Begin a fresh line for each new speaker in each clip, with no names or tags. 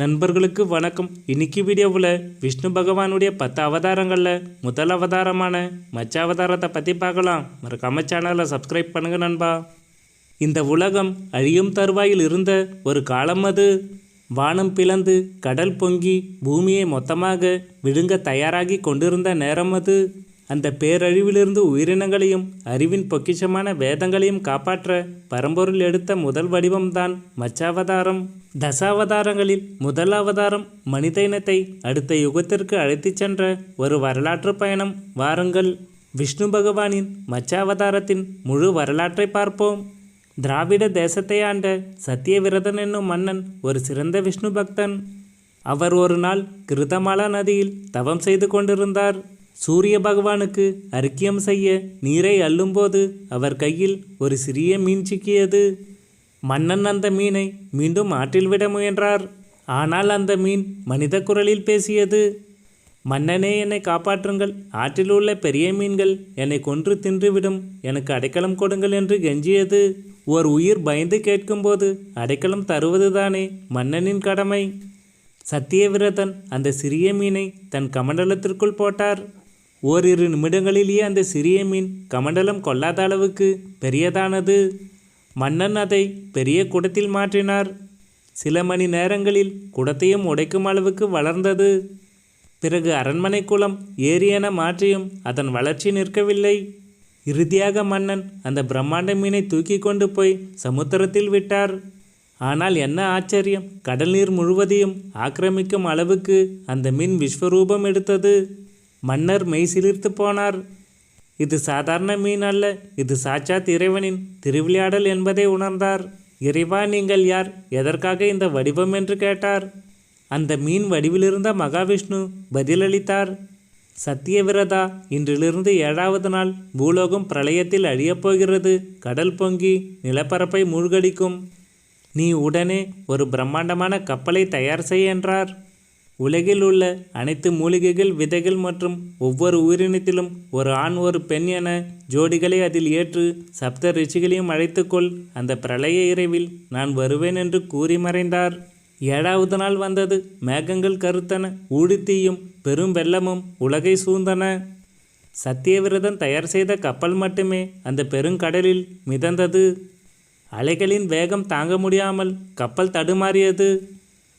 நண்பர்களுக்கு வணக்கம். இன்னைக்கு வீடியோவில் விஷ்ணு பகவானுடைய பத்து அவதாரங்களில் முதல் அவதாரமான மச்ச அவதாரத்தை பற்றி பார்க்கலாம். மறக்காம சேனலை சப்ஸ்கிரைப் பண்ணுங்க நண்பா. இந்த உலகம் அழியும் தருவாயில் இருந்த ஒரு காலம் அது. வானம் பிளந்து கடல் பொங்கி பூமியை மொத்தமாக விழுங்க தயாராகி கொண்டிருந்த நேரம் அது. அந்த பேரழிவிலிருந்து உயிரினங்களையும் அறிவின் பொக்கிஷமான வேதங்களையும் காப்பாற்ற பரம்பொருள் எடுத்த முதல் வடிவம்தான் மச்சாவதாரம். தசாவதாரங்களில் முதல் அவதாரம் மனித இனத்தை அடுத்த யுகத்திற்கு அழைத்துச் சென்ற ஒரு வரலாற்று பயணம். வாருங்கள். விஷ்ணு பகவானின் மச்சாவதாரத்தின் முழு வரலாற்றை பார்ப்போம். திராவிட தேசத்தை ஆண்ட சத்தியவிரதன் என்னும் மன்னன் ஒரு சிறந்த விஷ்ணு பக்தன். அவர் ஒரு நாள் கிருதமாலா நதியில் தவம் செய்து கொண்டிருந்தார். சூரிய பகவானுக்கு அர்க்கியம் செய்ய நீரை அள்ளும்போது அவர் கையில் ஒரு சிறிய மீன் சிக்கியது. மன்னன் அந்த மீனை மீண்டும் ஆற்றில் விட முயன்றார். ஆனால் அந்த மீன் மனித குரலில் பேசியது. மன்னனே என்னை காப்பாற்றுங்கள். ஆற்றில் உள்ள பெரிய மீன்கள் என்னை கொன்று தின்றுவிடும். எனக்கு அடைக்கலம் கொடுங்கள் என்று கெஞ்சியது. ஓர் உயிர் பயந்து கேட்கும்போது அடைக்கலம் தருவதுதானே மன்னனின் கடமை? சத்தியவிரதன் அந்த சிறிய மீனை தன் கமண்டலத்திற்குள் போட்டார். ஓரிரு நிமிடங்களிலேயே அந்த சிறிய மீன் கமண்டலம் கொள்ளாத அளவுக்கு பெரியதானது? மன்னன் அதை பெரிய குடத்தில் மாற்றினார். சில மணி நேரங்களில் குடத்தையும் உடைக்கும் அளவுக்கு வளர்ந்தது. பிறகு அரண்மனை குளம் ஏரி என மாற்றியும் அதன் வளர்ச்சி நிற்கவில்லை. இறுதியாக மன்னன் அந்த பிரம்மாண்ட மீனை தூக்கி கொண்டு போய் சமுத்திரத்தில் விட்டார். ஆனால் என்ன ஆச்சரியம் கடல் நீர் முழுவதையும் ஆக்கிரமிக்கும் அளவுக்கு அந்த மீன் விஸ்வரூபம் எடுத்தது. மன்னர் மெய் சிலிர்த்து போனார். இது சாதாரண மீன் அல்ல இது சாட்சாத் இறைவனின் திருவிளையாடல் என்பதை உணர்ந்தார். இறைவா நீங்கள் யார்? எதற்காக இந்த வடிவம் என்று கேட்டார். அந்த மீன் வடிவிலிருந்த மகாவிஷ்ணு பதிலளித்தார். சத்தியவிரதா இன்றிலிருந்து ஏழாவது நாள் பூலோகம் பிரளயத்தில் அழியப்போகிறது கடல் பொங்கி நிலப்பரப்பை மூழ்கடிக்கும். நீ உடனே ஒரு பிரம்மாண்டமான கப்பலை தயார் செய் என்றார். உலகில் உள்ள அனைத்து மூலிகைகள் விதைகள் மற்றும் ஒவ்வொரு உயிரினத்திலும் ஒரு ஆண் ஒரு பெண் என ஜோடிகளை அதில் ஏற்று சப்த ரிஷிகளையும் அழைத்துக்கொள் அந்த பிரளய இரவில் நான் வருவேன் என்று கூறி மறைந்தார். ஏழாவது நாள் வந்தது. மேகங்கள் கருத்தன. ஊடித்தீயும் பெரும் வெள்ளமும் உலகை சூழ்ந்தன. சத்தியவிரதம் தயார் செய்த கப்பல் மட்டுமே அந்த பெருங்கடலில் மிதந்தது. அலைகளின் வேகம் தாங்க முடியாமல் கப்பல் தடுமாறியது.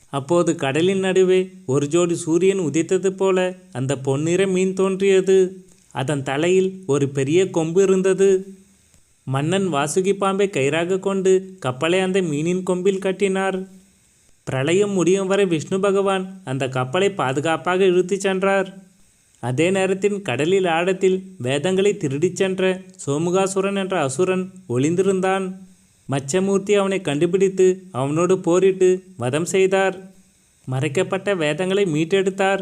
அப்போது கடலின் நடுவே ஒரு ஜோடி சூரியன் உதித்தது போல அந்த பொன்னிற மீன் தோன்றியது. அதன் தலையில் ஒரு பெரிய கொம்பு இருந்தது. மன்னன் வாசுகி பாம்பை கயிறாக கொண்டு கப்பலை அந்த மீனின் கொம்பில் கட்டினார். பிரளயம் முடியும் வரை விஷ்ணு பகவான் அந்த கப்பலை பாதுகாப்பாக இழுத்துச் சென்றார். அதே நேரத்தில் கடலில் ஆழத்தில் வேதங்களை திருடிச் சென்ற சோமுகாசுரன் என்ற அசுரன் ஒளிந்திருந்தான். மச்சமூர்த்தி அவனை கண்டுபிடித்து அவனோடு போரிட்டு வதம் செய்தார். மறைக்கப்பட்ட வேதங்களை மீட்டெடுத்தார்.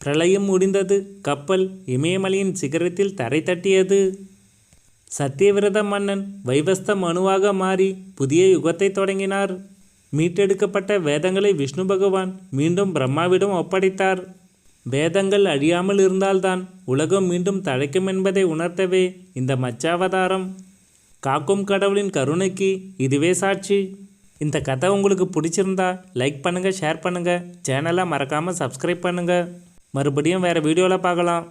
பிரளயம் முடிந்தது. கப்பல் இமயமலையின் சிகரத்தில் தரை தட்டியது. சத்தியவிரத மன்னன் வைவஸ்த மனுவாக மாறி புதிய யுகத்தை தொடங்கினார். மீட்டெடுக்கப்பட்ட வேதங்களை விஷ்ணு பகவான் மீண்டும் பிரம்மாவிடம் ஒப்படைத்தார். வேதங்கள் அழியாமல் இருந்தால்தான் உலகம் மீண்டும் தழைக்கும் என்பதை உணர்த்தவே இந்த மச்சாவதாரம் காக்கும் கடவுளின் கருணைக்கு இதுவே சாட்சி. இந்த கதை உங்களுக்கு பிடிச்சிருந்தா லைக் பண்ணுங்கள் ஷேர் பண்ணுங்கள் சேனலை மறக்காமல் சப்ஸ்கிரைப் பண்ணுங்கள் மறுபடியும் வேறு வீடியோவில் பார்க்கலாம்.